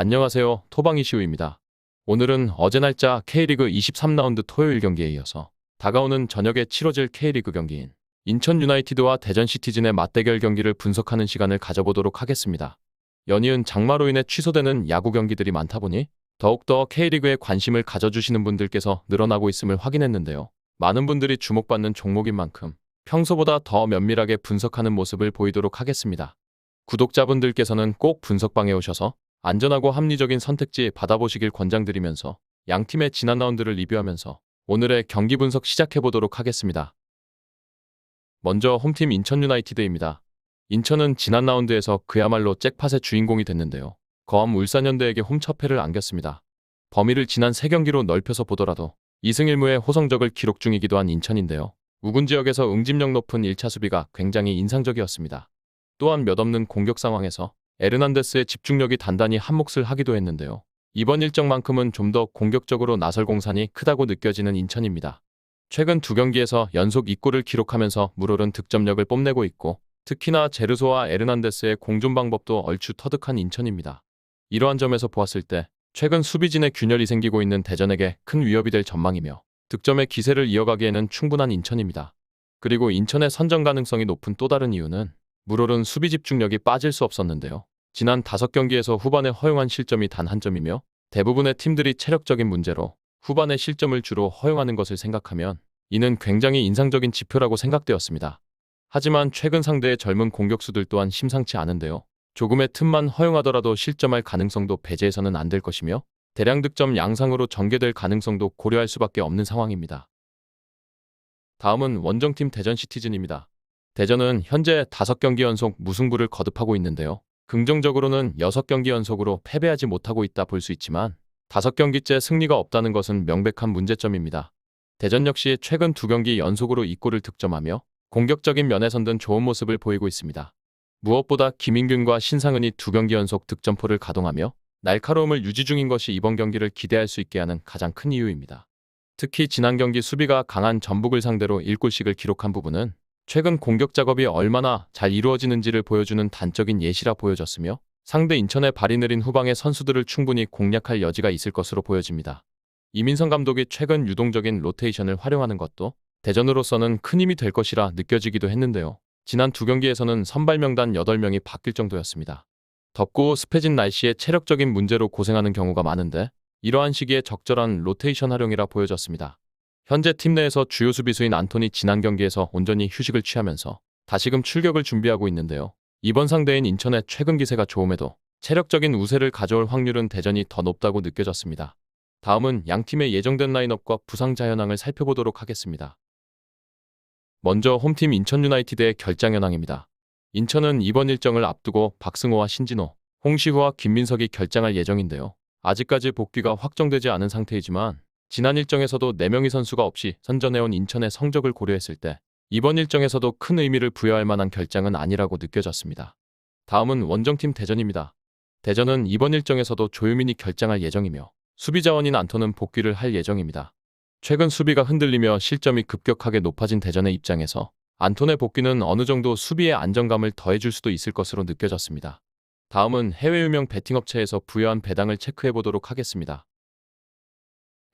안녕하세요. 토방이시우입니다. 오늘은 어제 날짜 K리그 23라운드 토요일 경기에 이어서 다가오는 저녁에 치러질 K리그 경기인 인천 유나이티드와 대전 시티즌의 맞대결 경기를 분석하는 시간을 가져보도록 하겠습니다. 연이은 장마로 인해 취소되는 야구 경기들이 많다 보니 더욱더 K리그에 관심을 가져주시는 분들께서 늘어나고 있음을 확인했는데요. 많은 분들이 주목받는 종목인 만큼 평소보다 더 면밀하게 분석하는 모습을 보이도록 하겠습니다. 구독자분들께서는 꼭 분석방에 오셔서 안전하고 합리적인 선택지 받아보시길 권장드리면서 양 팀의 지난 라운드를 리뷰하면서 오늘의 경기 분석 시작해 보도록 하겠습니다. 먼저 홈팀 인천 유나이티드입니다. 인천은 지난 라운드에서 그야말로 잭팟의 주인공이 됐는데요. 거함 울산현대에게 홈처패를 안겼습니다. 범위를 지난 3경기로 넓혀서 보더라도 2승 1무의 호성적을 기록 중이기도 한 인천인데요. 우군 지역에서 응집력 높은 1차 수비가 굉장히 인상적이었습니다. 또한 몇 없는 공격 상황에서 에르난데스의 집중력이 단단히 한몫을 하기도 했는데요. 이번 일정만큼은 좀 더 공격적으로 나설 공산이 크다고 느껴지는 인천입니다. 최근 두 경기에서 연속 2골을 기록하면서 물오른 득점력을 뽐내고 있고 특히나 제르소와 에르난데스의 공존 방법도 얼추 터득한 인천입니다. 이러한 점에서 보았을 때 최근 수비진의 균열이 생기고 있는 대전에게 큰 위협이 될 전망이며 득점의 기세를 이어가기에는 충분한 인천입니다. 그리고 인천의 선정 가능성이 높은 또 다른 이유는 물오른 수비 집중력이 빠질 수 없었는데요. 지난 5경기에서 후반에 허용한 실점이 단 한 점이며 대부분의 팀들이 체력적인 문제로 후반에 실점을 주로 허용하는 것을 생각하면 이는 굉장히 인상적인 지표라고 생각되었습니다. 하지만 최근 상대의 젊은 공격수들 또한 심상치 않은데요. 조금의 틈만 허용하더라도 실점할 가능성도 배제해서는 안 될 것이며 대량 득점 양상으로 전개될 가능성도 고려할 수밖에 없는 상황입니다. 다음은 원정팀 대전 시티즌입니다. 대전은 현재 5경기 연속 무승부를 거듭하고 있는데요. 긍정적으로는 6경기 연속으로 패배하지 못하고 있다 볼 수 있지만 5경기째 승리가 없다는 것은 명백한 문제점입니다. 대전 역시 최근 2경기 연속으로 2골을 득점하며 공격적인 면에선든 좋은 모습을 보이고 있습니다. 무엇보다 김인균과 신상은이 2경기 연속 득점포를 가동하며 날카로움을 유지 중인 것이 이번 경기를 기대할 수 있게 하는 가장 큰 이유입니다. 특히 지난 경기 수비가 강한 전북을 상대로 1골씩을 기록한 부분은 최근 공격 작업이 얼마나 잘 이루어지는지를 보여주는 단적인 예시라 보여졌으며 상대 인천의 발이 느린 후방의 선수들을 충분히 공략할 여지가 있을 것으로 보여집니다. 이민성 감독이 최근 유동적인 로테이션을 활용하는 것도 대전으로서는 큰 힘이 될 것이라 느껴지기도 했는데요. 지난 두 경기에서는 선발 명단 8명이 바뀔 정도였습니다. 덥고 습해진 날씨에 체력적인 문제로 고생하는 경우가 많은데 이러한 시기에 적절한 로테이션 활용이라 보여졌습니다. 현재 팀 내에서 주요 수비수인 안토니 지난 경기에서 온전히 휴식을 취하면서 다시금 출격을 준비하고 있는데요. 이번 상대인 인천의 최근 기세가 좋음에도 체력적인 우세를 가져올 확률은 대전이 더 높다고 느껴졌습니다. 다음은 양 팀의 예정된 라인업과 부상 자현황을 살펴보도록 하겠습니다. 먼저 홈팀 인천 유나이티드의 결장 현황입니다. 인천은 이번 일정을 앞두고 박승호와 신진호, 홍시후와 김민석이 결장할 예정인데요. 아직까지 복귀가 확정되지 않은 상태이지만 지난 일정에서도 4명의 선수가 없이 선전해온 인천의 성적을 고려했을 때 이번 일정에서도 큰 의미를 부여할 만한 결장은 아니라고 느껴졌습니다. 다음은 원정팀 대전입니다. 대전은 이번 일정에서도 조유민이 결장할 예정이며 수비 자원인 안토는 복귀를 할 예정입니다. 최근 수비가 흔들리며 실점이 급격하게 높아진 대전의 입장에서 안톤의 복귀는 어느 정도 수비의 안정감을 더해줄 수도 있을 것으로 느껴졌습니다. 다음은 해외 유명 베팅업체에서 부여한 배당을 체크해 보도록 하겠습니다.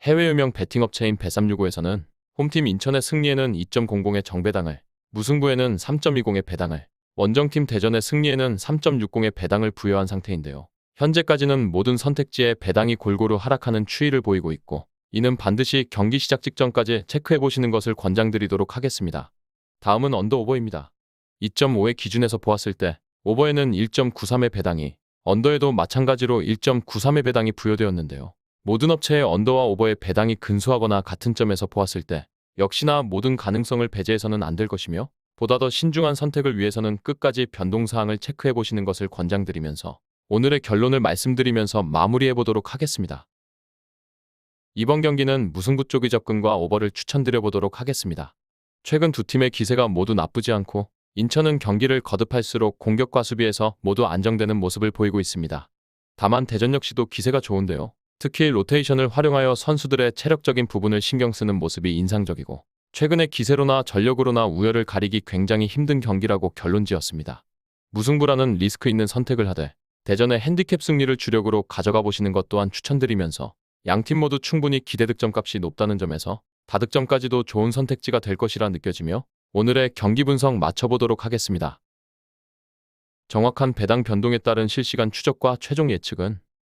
해외 유명 베팅 업체인 배365에서는 홈팀 인천의 승리에는 2.00의 정배당을, 무승부에는 3.20의 배당을, 원정팀 대전의 승리에는 3.60의 배당을 부여한 상태인데요. 현재까지는 모든 선택지에 배당이 골고루 하락하는 추이를 보이고 있고 이는 반드시 경기 시작 직전까지 체크해 보시는 것을 권장드리도록 하겠습니다. 다음은 언더 오버입니다. 2.5의 기준에서 보았을 때 오버에는 1.93의 배당이 언더에도 마찬가지로 1.93의 배당이 부여되었는데요. 모든 업체의 언더와 오버의 배당이 근소하거나 같은 점에서 보았을 때 역시나 모든 가능성을 배제해서는 안 될 것이며 보다 더 신중한 선택을 위해서는 끝까지 변동사항을 체크해 보시는 것을 권장드리면서 오늘의 결론을 말씀드리면서 마무리해 보도록 하겠습니다. 이번 경기는 무승부 쪽의 접근과 오버를 추천드려 보도록 하겠습니다. 최근 두 팀의 기세가 모두 나쁘지 않고 인천은 경기를 거듭할수록 공격과 수비에서 모두 안정되는 모습을 보이고 있습니다. 다만 대전 역시도 기세가 좋은데요. 특히 로테이션을 활용하여 선수들의 체력적인 부분을 신경 쓰는 모습이 인상적이고 최근의 기세로나 전력으로나 우열을 가리기 굉장히 힘든 경기라고 결론 지었습니다. 무승부라는 리스크 있는 선택을 하되 대전의 핸디캡 승리를 주력으로 가져가 보시는 것 또한 추천드리면서 양팀 모두 충분히 기대 득점값이 높다는 점에서 다득점까지도 좋은 선택지가 될 것이라 느껴지며 오늘의 경기 분석 맞춰보도록 하겠습니다. 정확한 배당 변동에 따른 실시간 추적과 최종 예측은